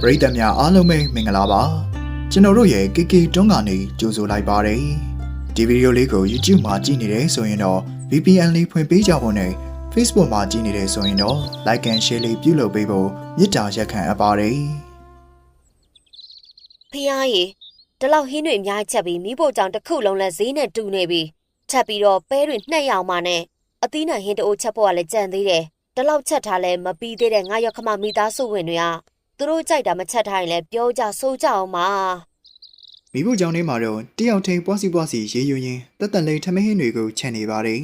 ပရိသတ်များအားလုံးပဲမင်္ဂလာပါကျွန်တော်တို့ရဲ့ KK တွန်းကနေကြိုဆိုလိုက်ပါတယ်ဒီဗီဒီယိုလေးကို YouTube မှာကြည့်နေတယ်ဆိုရင်တော့ VPN လေးဖွင့်ပေးကြဖို့နဲ့ Facebook မှာကြည့်နေတယ်ဆိုရင်တော့ Like and Share လေးပြုလုပ်ပေးဖို့မေတ္တာရက်ခံအပ်ပါတယ်ဖះရေဒီလောက်ဟင်းတွေအများကြီးချက်ပြီးမိဖို့ကြောင့်တစ်ခုလုံးလဲဈေးနဲ့တူနေပြီချက်ပြီးတော့ပဲတွေနှက်ရောင်မှနဲ့အသီးနှံဟင်းတအိုးချက်ဖို့ကလည်းကြံသေးတယ်ဒီလောက်ချက်ထားလဲမပြီးသေးတဲ့ငါရောက်ခမမိသားစုဝင်တွေက သူတို့ကြိုက်တာမချက်ထားရင်လဲပြောကြဆိုကြအောင်ပါမိဖို့ကြောင့်ထဲမှာတော့တယောက်ထိန်ပွားစီပွားစီရေးယူရင်းတက်တက်လေးထမင်းဟင်းတွေကိုချက်နေပါတယ်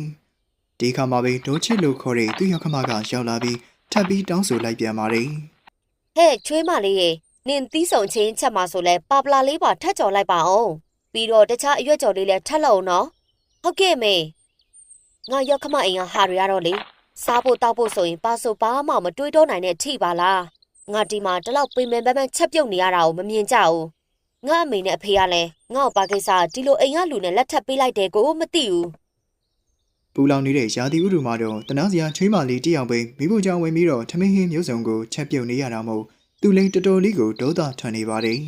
ဒီခါမှာပဲဒိုးချစ်လို့ခေါ်တဲ့သူ့ရောက်ခမကရောက်လာပြီးထပ်ပြီးတောင်းဆိုလိုက်ပြန်ပါတယ်ဟဲ့ချွေးမလေးရေနင်သီးဆောင်ချင်းချက်မှာဆိုလဲပါပလာလေးပါထက်ကြော်လိုက်ပါအောင်ပြီးတော့တခြားအရွက်ကြော်လေးလဲထက်လို့နော်ဟုတ်ကဲ့မေငါရောက်ခမအိမ်ကဟာတွေရတော့လေစားဖို့တောက်ဖို့ဆိုရင်ပါဆိုဘာမှမတွေးတော့နိုင်တဲ့အထိပါလား ငါဒီမှာဒီလောက်ပင်ပင်ပန်းပန်းချက်ပြုတ်နေရတာကိုမမြင်ကြဘူးငါအမေနဲ့အဖေကလည်းငါ့ကိုပါကိစ္စဒီလိုအိမ်ကလူနဲ့လက်ထပ်ပေးလိုက်တယ်ကိုမသိဘူးပူလောင်နေတဲ့ရာသီဥတုမှာတော့တနာစရာချွေးမလေးတယောက်ပဲမိဖို့ကြောင့်ဝင်ပြီးတော့ထမင်းဟင်းမျိုးစုံကိုချက်ပြုတ်နေရတာမို့သူလည်းတော်တော်လေးကိုဒေါသထွက်နေပါတယ်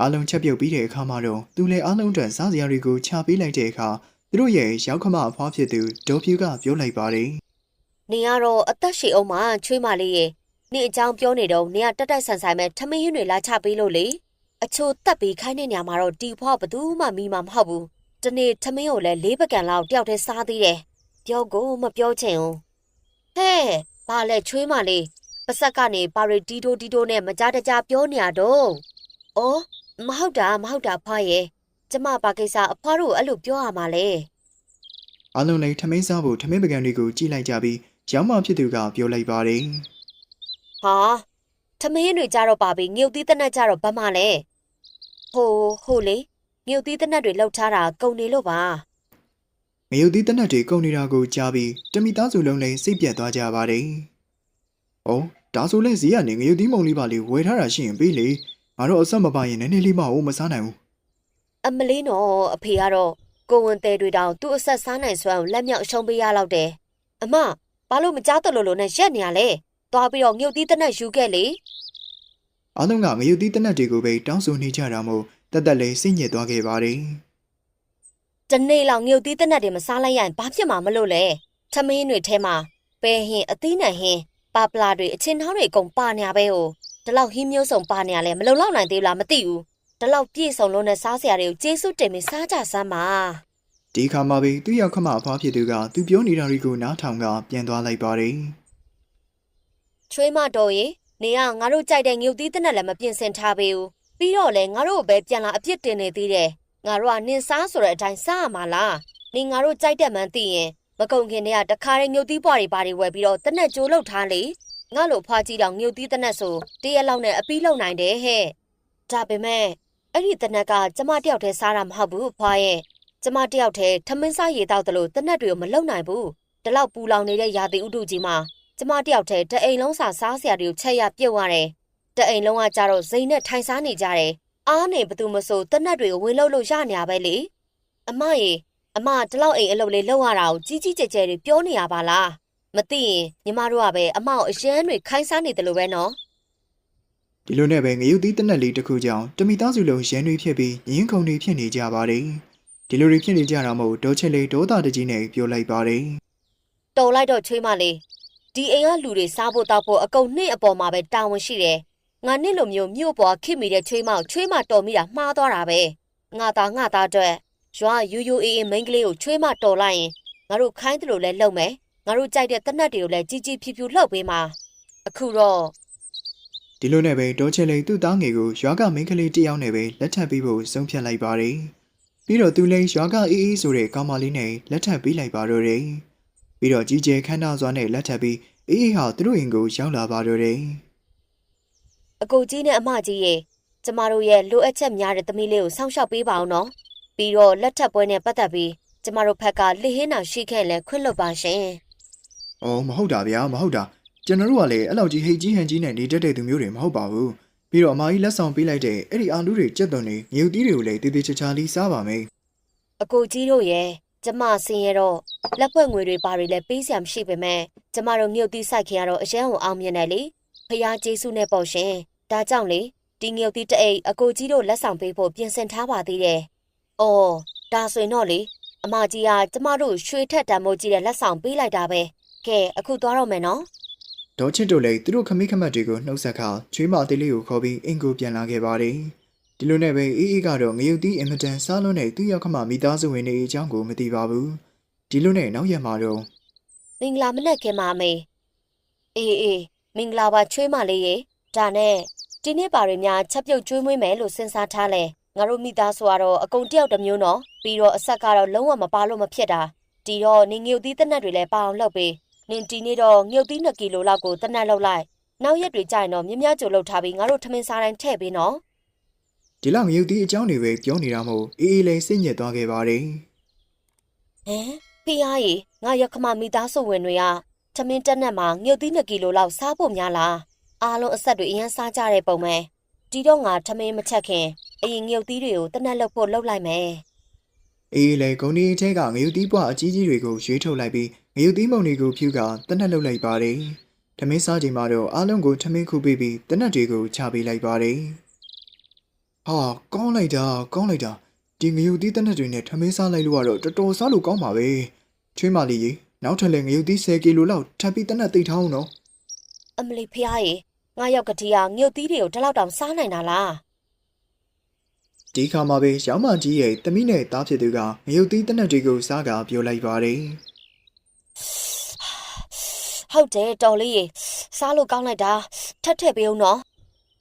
အားလုံးချက်ပြုတ်ပြီးတဲ့အခါမှာတော့သူလည်းအားလုံးအတွက်စားစရာတွေကိုချပေးလိုက်တဲ့အခါသူတို့ရဲ့ရောက်ခမအဖွားဖြစ်သူဒေါ်ဖြူကပြောလိုက်ပါတယ်နေရတော့အသက်ရှည်အောင်မှချွေးမလေးရေ နေအကြောင်းပြောနေတော့နေကတက်တက်ဆန်ဆန်ပဲထမင်းဟင်းတွေလာချပေးလို့လေအချို့တက်ပြီးခိုင်းတဲ့ညမှာတော့တီဖွားဘသူမှမိမှာမဟုတ်ဘူးတနေ့ထမင်းကိုလည်းလေးပကံလောက်တယောက်တည်းစားသေးတယ်ပြောကိုမပြောချင်ဘူးဟဲ့ဘာလဲချွေးမလေးပစက်ကနေပါရီတီတိုတီတိုနဲ့မကြတကြပြောနေရတော့အော်မဟုတ်တာမဟုတ်တာဖွားရဲ့ကျမပါကိစ္စအဖွားတို့အဲ့လိုပြောရမှာလေအားလုံးလည်းထမင်းစားဖို့ထမင်းပကံတွေကိုကြည့်လိုက်ကြပြီးရောင်းမဖြစ်သူကပြောလိုက်ပါတယ် ဟာထမင်းတွေကြတော့ပါပြီငြုတ်သီးတနက်ကြတော့ဘာမှလဲဟိုဟိုလေငြုတ်သီးတနက်တွေလောက်ထားတာကုန်နေလို့ပါငရုတ်သီးတနက်တွေကုန်နေတာကိုကြားပြီးတမိသားစုလုံးလည်းစိတ်ပြတ်သွားကြပါတယ်။အော်ဒါဆိုလဲဈေးကနေငရုတ်သီးမုံလေးပါလေးဝယ်ထားတာရှိရင်ပေးလေငါတော့အဆက်မပါရင်နည်းနည်းလေးမဟုတ်မစားနိုင်ဘူးအမလေးနော်အဖေကတော့ကိုဝင်သေးတွေတောင်သူ့အဆက်စားနိုင်စွမ်းကိုလက်မြောက်ရှုံးပေးရတော့တယ်အမဘာလို့မကြားတလို့လို့နဲ့ရက်နေရလဲ သွားပြီးတော့ငြုတ်သီးတနက်ယူခဲ့လေ။အားလုံးကငရုတ်သီးတနက်တွေကိုပဲတောင်းဆိုနေကြတာမို့တက်တက်လေးစိတ်ညစ်သွားခဲ့ပါတယ်တနေ့လောက်ငြုတ်သီးတနက်တွေမစားလိုက်ရရင်ဘာဖြစ်မှာမလို့လဲထမင်းတွေထဲမှာပဲဟင်းအသီးနှံဟင်းပါပလာတွေအချင်းထောင်းတွေအကုန်ပါနေရပဲဟိုဒီလောက်ဟင်းမျိုးစုံပါနေရလဲမလုံလောက်နိုင်သေးလားမသိဘူးဒီလောက်ပြည့်စုံလို့နဲ့စားစရာတွေကိုကျေးဇူးတင်ပြီးစားကြစမ်းပါ။ဒီခါမှပဲသူ့ရောက်ခမအဖွားဖြစ်သူကသူပြောနေတာတွေကိုနားထောင်ကပြန်သွားလိုက်ပါတယ် ချွေးမတော်ရေနေကငါတို့ကြိုက်တဲ့ငြုတ်သီးတနက်လည်းမပြင်ဆင်ထားပေးဘူးပြီးတော့လေငါတို့ကိုပဲပြန်လာအပြစ်တင်နေသေးတယ်ငါတို့ကနင်စားဆိုတဲ့အတိုင်းစားရမှာလားနင်ငါတို့ကြိုက်တဲ့မှန်းသိရင်မကုံခင်တည်းကတခါတဲ့ငြုတ်သီးပွားတွေပါတွေဝယ်ပြီးတော့တနက်ကြိုးလောက်ထားလေငါလိုဖွားကြည့်တော့ငြုတ်သီးတနက်ဆိုတရက်လောက်နဲ့အပီးလောက်နိုင်တယ်ဟဲ့ဒါပေမဲ့အဲ့ဒီတနက်ကကျမတယောက်တည်းစားတာမဟုတ်ဘူးဖွားရဲ့ကျမတယောက်တည်းထမင်းစားရေတောက်တယ်လို့တနက်တွေကိုမလုံနိုင်ဘူးဒီလောက်ပူလောင်နေတဲ့ရာသီဥတုကြီးမှာ ကျမတယောက်တည်းတအိမ်လုံးစာစားစရာတွေကိုချက်ရပြုတ်ရတယ်။တအိမ်လုံးကကြတော့ဇိမ်နဲ့ထိုင်စားနေကြတယ်။အားနေဘသူမဆိုတက်နက်တွေကိုဝင်လို့လို့ရနေရပဲလေ။အမရေအမဒီလောက်အိမ်အလုပ်လေးလုပ်ရတာကိုကြီးကြီးကျယ်ကျယ်တွေပြောနေရပါလား။မသိရင်ညီမတို့ကပဲအမကိုအရန်တွေခိုင်းစားနေတယ်လို့ပဲနော်။ဒီလိုနဲ့ပဲငရုတ်သီးတနက်လေးတစ်ခုကြောင့်တမိသားစုလုံးရန်တွေဖြစ်ပြီးငင်းခုန်တွေဖြစ်နေကြပါတယ်။ဒီလိုတွေဖြစ်နေကြတာမို့ဒေါ်ချစ်လေးဒေါသတကြီးနဲ့ပြောလိုက်ပါတယ်။တော်လိုက်တော့ချွေးမလေး ဒီအိမ်ကလူတွေစားဖို့တောက်ဖို့အကုန်နှိမ့်အပေါ်မှာပဲတာဝန်ရှိတယ်။ငါနှစ်လိုမျိုးမြို့ပေါ်ခစ်မိတဲ့ချွေးမကိုချွေးမတော်မိတာမှားသွားတာပဲ။ငါသားငါသားအတွက်ရွာယူယူအေးအေးမိန်းကလေးကိုချွေးမတော်လိုက်ရင်ငါတို့ခိုင်းတယ်လို့လဲလုပ်မယ်။ငါတို့ကြိုက်တဲ့တနတ်တွေကိုလည်းကြီးကြီးဖြူဖြူလှုပ်ပေးမှာ။အခုတော့။ဒီလိုနဲ့ပဲဒေါ်ချစ်လေးသူ့သားငယ်ကိုရွာကမိန်းကလေးတစ်ယောက်နဲ့ပဲလက်ထပ်ပေးဖို့ဆုံးဖြတ်လိုက်ပါတယ်။ပြီးတော့သူလည်းရွာကအေးအေးဆိုတဲ့ကောင်မလေးနဲ့လက်ထပ်ပေးလိုက်ပါတော့တယ်။ ပြီးတော့ကြီးကျယ်ခမ်းနားစွာနဲ့လက်ထပ်ပြီးအေးအေးဟာသူတို့အိမ်ကိုရောက်လာပါတော့တယ်။အကိုကြီးနဲ့အမကြီးရေကျမတို့ရဲ့လိုအပ်ချက်များတဲ့သမီးလေးကိုစောင့်ရှောက်ပေးပါအောင်နော်။ပြီးတော့လက်ထပ်ပွဲနဲ့ပတ်သက်ပြီးကျမတို့ဘက်ကလိဟင်းတာရှိခဲ့လဲခွင့်လွတ်ပါရှင်။အော်မဟုတ်တာဗျာမဟုတ်တာကျွန်တော်တို့ကလည်းအဲ့လောက်ကြီးဟိတ်ကြီးဟန်ကြီးနဲ့နေတတ်တဲ့သူမျိုးတွေမဟုတ်ပါဘူးပြီးတော့အမကြီးလက်ဆောင်ပေးလိုက်တဲ့အဲ့ဒီအာလူတွေကြက်သွန်တွေငရုတ်သီးတွေကိုလည်းတေးသေးချာချာလေးစားပါမယ်အကိုကြီးတို့ရဲ့ ကျမဆင်းရဲတော့လက်ဖွဲ့ငွေတွေပါတွေလည်းပေးစရာမရှိပေမဲ့ကျမတို့မြုပ်သီးဆိုင်ခင်ကတော့အရန်ကိုအောင်မြင်တယ်လေဖះကျေးစုနဲ့ပေါ့ရှင်ဒါကြောင့်လေဒီငြုပ်သီးတအိတ်အကိုကြီးတို့လက်ဆောင်ပေးဖို့ပြင်ဆင်ထားပါသေးတယ်။အော်ဒါဆိုရင်တော့လေအမကြီးကကျမတို့ရွှေထက်တံမိုးကြီးတဲ့လက်ဆောင်ပေးလိုက်တာပဲ။ကဲအခုသွားတော့မယ်နော်ဒေါ်ချစ်တို့လည်းသူတို့ခမိခမတ်တွေကိုနှုတ်ဆက်ခါချွေးမအသေးလေးကိုခေါ်ပြီးအင်ကိုပြန်လာခဲ့ပါတယ် ဒီလိုနဲ့ပဲအေးအေးကတော့ငရုတ်သီးအင်မတန်စားလုံးနဲ့သူ့ရောက်ခမမိသားစုဝင်တွေအကြောင်းကိုမသိပါဘူးဒီလိုနဲ့နောက်ရက်မှာတော့။မင်္ဂလာမနက်ခင်ပါအမေ။အေးအေးမင်္ဂလာပါချွေးမလေးရေ။ဒါနဲ့ဒီနေ့ပါရီများချက်ပြုတ်ကျွေးမွေးမယ်လို့စဉ်းစားထားလဲ။ငါတို့မိသားစုကတော့အကုန်တယောက်တစ်မျိုးနော်။ပြီးတော့အဆက်ကတော့လုံးဝမပါလို့မဖြစ်တာ။ဒီတော့နေငြုပ်သီးတက်နက်တွေလည်းပါအောင်လုပ်ပေး။နင်ဒီနေ့တော့ငြုပ်သီး2ကီလိုလောက်ကိုတက်နက်လောက်လိုက်။နောက်ရက်တွေကျရင်တော့မြမြကြိုလုပ်ထားပြီးငါတို့ထမင်းစားတိုင်းထည့်ပေးနော် ဒီလောက်ငရုတ်သီးအကြောင်းတွေပဲပြောနေတာမို့အေးအေးလည်းစိတ်ညစ်သွားခဲ့ပါတယ်။ဟမ်ဖေးအားကြီးငါရခမမိသားစုဝင်တွေကထမင်းတက်နက်မှာငြုပ်သီး2ကီလိုလောက်စားဖို့များလား။အားလုံးအဆက်တွေအရင်စားကြတဲ့ပုံပဲ။ဒီတော့ငါထမင်းမချက်ခင်အရင်ငြုပ်သီးတွေကိုတက်နက်လုပ်ဖို့လုပ်လိုက်မယ်။အေးအေးလည်းဂုံဒီထဲကငရုတ်သီးပွားအကြီးကြီးတွေကိုရွေးထုတ်လိုက်ပြီးငရုတ်သီးမုံတွေကိုဖြူကတနက်လုပ်လိုက်ပါတယ်ထမင်းစားချိန်မှာတော့အားလုံးကိုထမင်းခုပေးပြီးတနက်တွေကိုချပေးလိုက်ပါတယ် ဟာကောင်းလိုက်တာကောင်းလိုက်တာဒီငရုတ်သီးတနက်တွေနဲ့ထမင်းစားလိုက်လို့ကတော့တော်တော်စားလို့ကောင်းပါပဲချွေးမလေးရေနောက်ထပ်လည်းငရုတ်သီး10ကီလိုလောက်ထပ်ပြီးတနက်သိပ်ထားအောင်နော်အမလီဖျားရေငါရောက်ကတိကငြုတ်သီးတွေကိုဒီလောက်တောင်စားနိုင်တာလားဒီခါမှာပဲရောင်းမကြီးရဲ့တမိနဲ့သားဖြစ်သူကငရုတ်သီးတနက်တွေကိုစားကပြောလိုက်ပါတယ်ဟုတ်တယ်တော်လေးရေစားလို့ကောင်းလိုက်တာထပ်ထည့်ပေးဦးနော်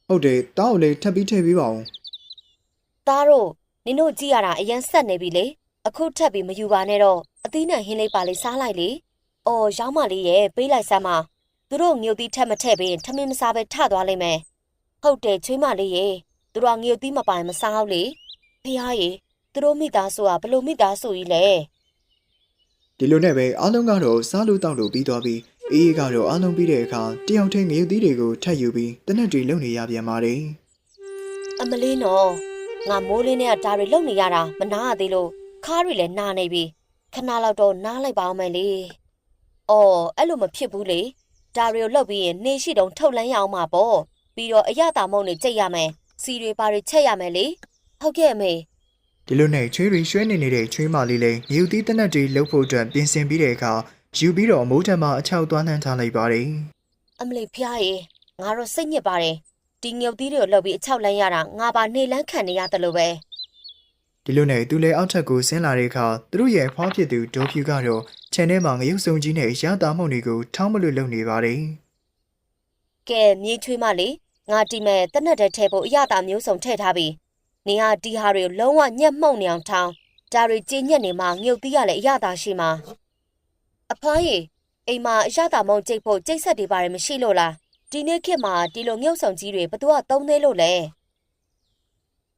ဟုတ်တယ်တားကိုလည်းထပ်ပြီးထည့်ပေးပါဦး သားတို့နင်တို့ကြည့်ရတာအရင်ဆက်နေပြီလေအခုထပ်ပြီးမယူပါနဲ့တော့အသီးနဲ့ဟင်းလေးပါလေးစားလိုက်လေအော်ရောင်းမလေးရေပေးလိုက်စမ်းပါသူတို့ငြုတ်သီးထက်မထည့်ပေးရင်ထမင်းမစားပဲထသွားလိမ့်မယ်ဟုတ်တယ်ချွေးမလေးရေသူတို့ကငြုတ်သီးမပိုင်မစားဘူးလေဖျားရေသူတို့မိသားစုကဘလို့မိသားစုကြီးလဲဒီလိုနဲ့ပဲအားလုံးကတော့စားလို့တောက်လို့ပြီးသွားပြီးအေးအေးကတော့အားလုံးပြီးတဲ့အခါတယောက်ထင်းငရုတ်သီးတွေကိုထပ်ယူပြီးတနက်တွေလုံနေရပြန်ပါတယ်အမလေးနော် ငါမိုးလင်းနဲ့ဒါတွေလုံနေရတာမနာရသေးလို့ခါးတွေလည်းနာနေပြီခဏလောက်တော့နားလိုက်ပါအောင်မယ်လေအော်အဲ့လိုမဖြစ်ဘူးလေဒါတွေကိုလှုပ်ပြီးရင်နေရှိတုံထုတ်လန်းရအောင်မှာပေါ့ပြီးတော့အရသာမုံတွေကြိတ်ရမယ်စီတွေပါတွေချက်ရမယ်လေဟုတ်ကဲ့အမေဒီလိုနဲ့ချွေးရီရွှဲနေနေတဲ့ချွေးမလေးလည်းငရုတ်သီးတနက်တွေလှုပ်ဖို့အတွက်ပြင်ဆင်ပြီးတဲ့အခါယူပြီးတော့မိုးထက်မှအချောက်သွားနှမ်းထားလိုက်ပါတယ်အမလေးဖျားရေငါတော့စိတ်ညစ်ပါတယ် ဒီငုတ်သီးတွေကိုလှုပ်ပြီးအချောက်လန်းရတာငါပါနေလန်းခံနေရတယ်လို့ပဲဒီလိုနဲ့သူလည်းအောက်ထပ်ကိုဆင်းလာတဲ့အခါသူတို့ရဲ့ဖွားဖြစ်သူဒေါ်ဖြူကတော့ခြံထဲမှာငရုတ်စုံကြီးနဲ့ရတာမှုန့်တွေကိုထောင်းမလို့လုပ်နေပါတယ်ကဲမြေးချွေးမလေးငါတီမဲ့တနက်တည်းထဲဖို့အရသာမျိုးစုံထည့်ထားပြီနင်ဟာဒီဟာတွေကိုလုံးဝညက်မှုန့်နေအောင်ထောင်းဒါတွေကျင်းညက်နေမှငုတ်သီးရလည်းအရသာရှိမှာအဖွားရေအိမ်မှာအရသာမုံကျိတ်ဖို့ကျိတ်ဆက်တွေပါတယ်မရှိလို့လား ဒီနေ့ခေတ်မှာဒီလိုငုတ်ဆောင်ကြီးတွေဘသူကသုံးသေးလို့လဲ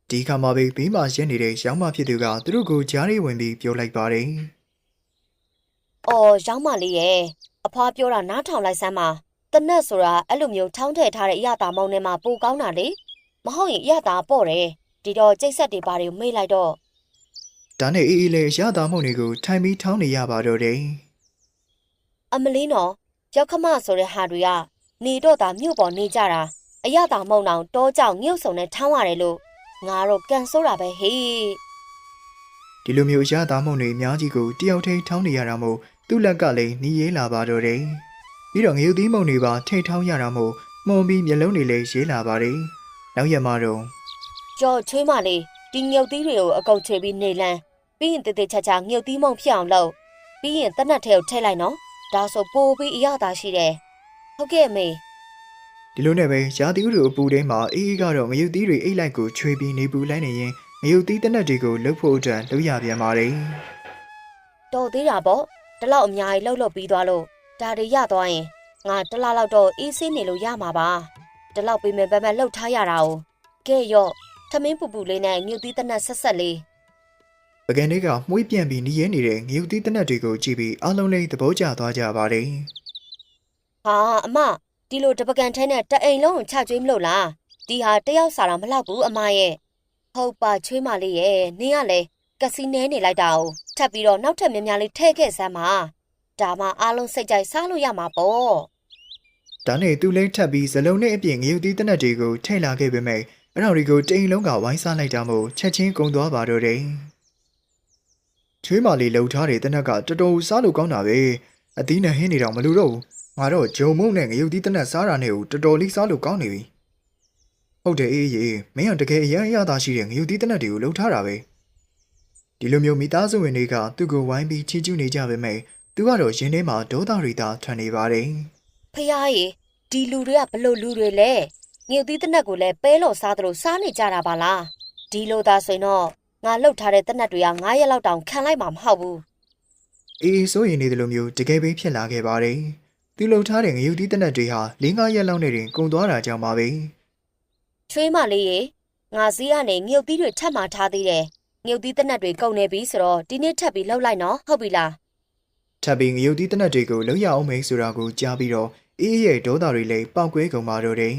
ဒီခါမှာပဲဘေးမှာရက်နေတဲ့ရောင်းမဖြစ်သူကသူတို့ကိုကြားရီဝင်ပြီးပြောလိုက်ပါတယ်အော်ရောင်းမလေးရဲ့အဖွားပြောတာနားထောင်လိုက်စမ်းပါတနက်ဆိုတာအဲ့လိုမျိုးထောင်းထည့်ထားတဲ့အရသာမုံထဲမှာပိုကောင်းတာလေမဟုတ်ရင်အရသာပေါ့တယ်ဒီတော့ကျိတ်ဆက်တွေပါတယ်မေ့လိုက်တော့ဒါနဲ့အေးအေးလည်းရတာမှုန့်တွေကိုထိုင်ပြီးထောင်းနေရပါတော့တယ်အမလေးနော်ရောက်ခမဆိုတဲ့ဟာတွေက နေတော့တာမြို့ပေါ်နေကြတာအရသာမုံတောင်တောကြောင်ငှုတ်ဆုံနဲ့ထောင်းရတယ်လို့ငါတော့ကန်ဆိုးတာပဲဟေးဒီလိုမျိုးရတာမှုန့်တွေအများကြီးကိုတယောက်ထိန်ထောင်းနေရတာမို့သူ့လက်ကလည်းနီးရေးလာပါတော့တယ်ပြီးတော့ငရုတ်သီးမှုန့်တွေပါထိတ်ထောင်းရတာမို့မှုံပြီးမျက်လုံးတွေလည်းရေးလာပါတယ်နောက်ရက်မှာတော့ကြော်ချွေးမလေးဒီငှုတ်သီးတွေကိုအကုန်ချွေပြီးနေလန်းပြီးရင်တေတေချာချာငှုတ်သီးမုံဖြစ်အောင်လုပ်ပြီးရင်တနတ်ထဲကိုထည့်လိုက်နော်ဒါဆိုပိုပြီးအရသာရှိတယ် ဟုတ်ကဲ့အမေဒီလိုနဲ့ပဲရာသီဥတုအပူထဲမှာအေးအေးကတော့ငရုတ်သီးတွေအိတ်လိုက်ကိုချွေပြီးနေပူလိုက်နေရင်ငရုတ်သီးတစ်နက်တွေကိုလှုပ်ဖို့အတွက်လှုပ်ရပြန်ပါတယ်တော်သေးတာပေါ့ဒီလောက်အများကြီးလှုပ်လှုပ်ပြီးသွားလို့ဒါတွေရသွားရင်ငါတစ်လားလောက်တော့အေးဆေးနေလို့ရမှာပါဒီလောက်ပြင်မဲ့ဘက်ဘက်လှုပ်ထားရတာ哦ကဲရော့ထမင်းပူပူလေးနဲ့ငှုတ်သီးတနတ်ဆက်ဆက်လေးပကံတွေကမှုေးပြန်ပြီးနေရဲနေတဲ့ငရုတ်သီးတစ်နက်တွေကိုကြည့်ပြီးအားလုံးလေးသဘောကျသွားကြပါတယ် ဟာအမဒီလိုတပကံထဲနဲ့တအိမ်လုံးကိုချကျွေးမလို့လားဒီဟာတယောက်စားတာမလောက်ဘူးအမရဲ့ဟုတ်ပါချွေးမလေးရဲ့နင်းကလည်းကစီနဲနေလိုက်တာ哦ထပ်ပြီးတော့နောက်ထပ်များများလေးထည့်ခဲ့စမ်းပါဒါမှအားလုံးစိတ်ကြိုက်စားလို့ရမှာပေါ့ဒါနဲ့သူလည်းထပ်ပြီးဇလုံးနဲ့အပြင်ငရုတ်သီးတနက်တွေကိုထိတ်လာခဲ့ပေမဲ့အဲ့တော်တွေကိုတိမ်လုံးကဝိုင်းစားလိုက်တာမို့ချက်ချင်းကုံသွားပါတော့တယ်ချွေးမလေးလှုပ်ထားတဲ့တနက်ကတော်တော်စားလို့ကောင်းတာပဲအသီးနဲ့ဟင်းနေတော့မလို့တော့ဘူး ငါတော့ဂျုံမုံနဲ့ငရုတ်သီးတနက်စားတာနဲ့ကိုတော်တော်လေးစားလို့ကောင်းနေပြီဟုတ်တယ်အေးရေမင်းကတကယ်အရန်အရသာရှိတဲ့ငရုတ်သီးတနက်တွေကိုလှုပ်ထားတာပဲဒီလိုမျိုးမိသားစုဝင်တွေကသူ့ကိုဝိုင်းပြီးချီးကျူးနေကြပေမဲ့သူကတော့ရင်ထဲမှာဒေါသတွေသာထွက်နေပါတယ်ဖះရေဒီလူတွေကဘလို့လူတွေလဲငရုတ်သီးတနက်ကိုလည်းပဲလို့စားသလိုစားနေကြတာပါလားဒီလိုသာဆိုရင်တော့ငါလှုပ်ထားတဲ့တနက်တွေက9ရက်လောက်တောင်ခံလိုက်မှာမဟုတ်ဘူးအေးစိုးရင်နေတယ်လို့မျိုးတကယ်ပဲဖြစ်လာခဲ့ပါတယ်။ သူလှုပ်ထားတဲ့ငရုတ်တီးတနက်တွေဟာ၄၅ရက်လောက်နဲ့တင်ကုန်သွားတာကြောင့်ပါပဲချွေးမလေးရေငါစည်းကနေငရုတ်သီးတွေထပ်မှထားသေးတယ်ငရုတ်သီးတနက်တွေကုန်နေပြီဆိုတော့ဒီနေ့ထပ်ပြီးလှုပ်လိုက်နော်ဟုတ်ပြီလား။ထပ်ပြီးငရုတ်တီးတနက်တွေကိုလှုပ်ရအောင်မေးဆိုတာကိုကြားပြီးတော့အေးရဲ့ဒေါသတွေလည်းပောက်ကွဲကုန်ပါတော့တယ်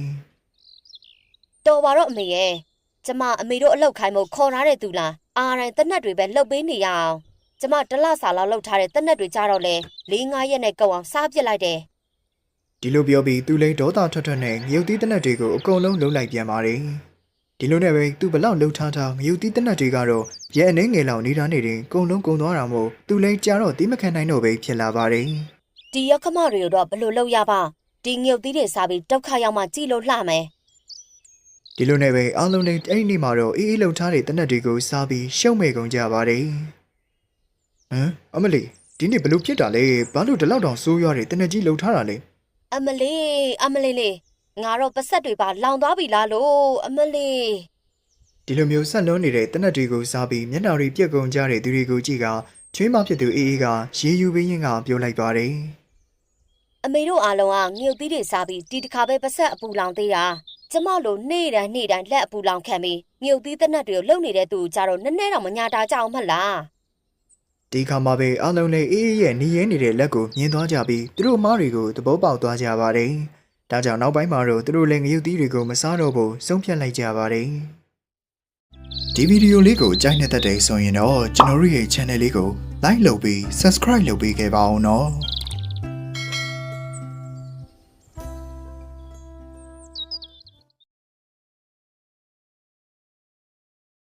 တော်ပါတော့အမေရဲ့ကျမအမေတို့အလောက်ခိုင်းမို့ခေါ်ထားတဲ့သူလားအားတိုင်းတနက်တွေပဲလှုပ်ပေးနေရအောင် ကျမတစ်လစာလောက်လှုပ်ထားတဲ့တနက်တွေကြတော့လေ၄၅ရက်နဲ့ကုန်အောင်စားပစ်လိုက်တယ်။ဒီလိုပြောပြီးသူလည်းဒေါသထွက်ထွက်နဲ့ငရုတ်တီးတနက်တွေကိုအကုန်လုံးလှုပ်လိုက်ပြန်ပါတယ်။ဒီလိုနဲ့ပဲသူဘလောက်လှုပ်ထားထားငရုတ်တီးတနက်တွေကတော့ရဲအနေငယ်လောက်နေတာနေတင်အကုန်လုံးကုန်သွားတာမို့သူလည်းကြားတော့တိမခံနိုင်တော့ပဲဖြစ်လာပါတယ်။ဒီရက်ခမတွေတော့ဘလို့လှုပ်ရပါဒီငရုတ်သီးတွေစားပြီးဒုက္ခရောက်မှကြည်လို့လှမယ်ဒီလိုနဲ့ပဲအားလုံးလည်းအဲ့ဒီနေ့မှာတော့အေးအေးလှုပ်ထားတဲ့တနက်တွေကိုစားပြီးရှုံးမဲ့ကုန်ကြပါတယ်။ ဟမ်အမလီဒီနေ့ဘလို့ဖြစ်တာလဲဘာလို့ဒီလောက်တောင်ဆိုးရွားတဲ့တနက်ကြီးလှုပ်ထားတာလဲအမလေးအမလေးလေးငါတော့ပစက်တွေပါလောင်သွားပြီလားလို့အမလေးဒီလိုမျိုးဆက်လုံးနေတဲ့တနက်တွေကိုစားပြီးမျက်နှာတွေပြက်ကုန်ကြတဲ့သူတွေကိုကြည့်ကချွေးမဖြစ်သူအေးအေးကရေယူပေးရင်းကပြောလိုက်ပါတယ်အမေတို့အားလုံးကငရုတ်သီးတွေစားပြီးဒီတစ်ခါပဲပစက်အပူလောင်သေးတာကျမတို့နေ့တိုင်းနေ့တိုင်းလက်အပူလောင်ခံပြီးငရုတ်သီးတနက်တွေကိုလုံနေတဲ့သူကြတော့နည်းနည်းတော့မညာတာကြအောင်မလား။ ဒီခါမှာပဲအားလုံးလည်းအေးအေးရဲ့နေရဲနေတဲ့လက်ကိုမြင်သွားကြပြီးသူတို့မားတွေကိုသဘောပေါက်သွားကြပါတယ်။ဒါကြောင့်နောက်ပိုင်းမှာတော့သူတို့လည်းငရုတ်သီးတွေကိုမစားတော့ဘူးဆုံးဖြတ်လိုက်ကြပါတယ်။ဒီဗီဒီယိုလေးကိုကြိုက်နေတဲ့တဲ့ဆိုရင်တော့ကျွန်တော်တို့ရဲ့ channel လေးကို like လုပ်ပြီး subscribe လုပ်ပေးခဲ့ပါအောင်နော်။